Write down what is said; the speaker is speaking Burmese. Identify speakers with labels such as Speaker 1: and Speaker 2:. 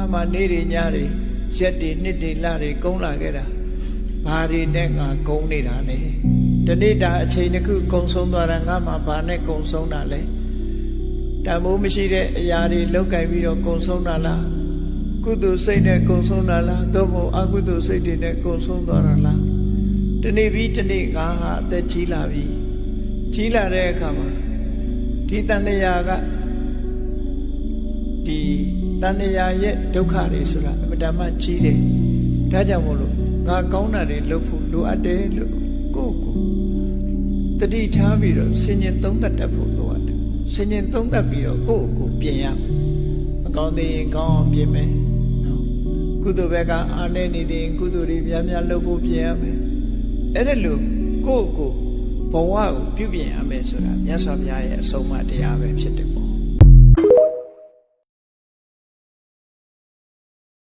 Speaker 1: အမှနေတွေညတွေရက်တွေနှစ်တွေလတွေကုန်းလာခဲ့တာဘာတွေနဲ့ငါကုန်းနေတာလဲတနေ့တာအချိန်တစ်ခုကုံဆုံးသွားတာငါမှဘာနဲ့ကုံဆုံးတာလဲတမိုးမရှိတဲ့အရာတွေလောက်ကင်ပြီးတော့ကုံဆုံးတာလားကုသိုလ်စိတ်နဲ့ကုံဆုံးတာလားသို့မဟုတ်အကုသိုလ်စိတ်တွေနဲ့ကုံဆုံးသွားတာလားတနေ့ပြီးတနေ့ငါဟာအသက်ကြီးလာပြီကြီးလာတဲ့အခါမှာဒီတန်တရားကဒီ တန်တရာရဲ့ဒုက္ခတွေဆိုတာအမတမကြီးတယ်။ဒါကြောင့်မို့လို့ငါကောင်းတာတွေလုပ်ဖို့လိုအပ်တယ်လို့ကိုယ့်ကိုယ်တတိထားပြီးတော့ဆင်ញင်သုံးသပ်တတ်ဖို့လိုအပ်တယ်။ဆင်ញင်သုံးသပ်ပြီးတော့ကိုယ့်ကိုယ်ပြင်ရမယ်။မကောင်းသေးရင်ကောင်းအောင်ပြင်မယ်။နော်။ကုသိုလ်ဘက်ကအားနေနေသေးရင်ကုသိုလ်တွေများများလုပ်ဖို့ပြင်ရမယ်။အဲ့ဒါလို့ကိုယ့်ကိုယ်ဘဝကိုပြုပြင်ရမယ်ဆိုတာမြတ်စွာဘုရားရဲ့အဆုံးအမတရားပဲဖြစ်တယ်ပေါ့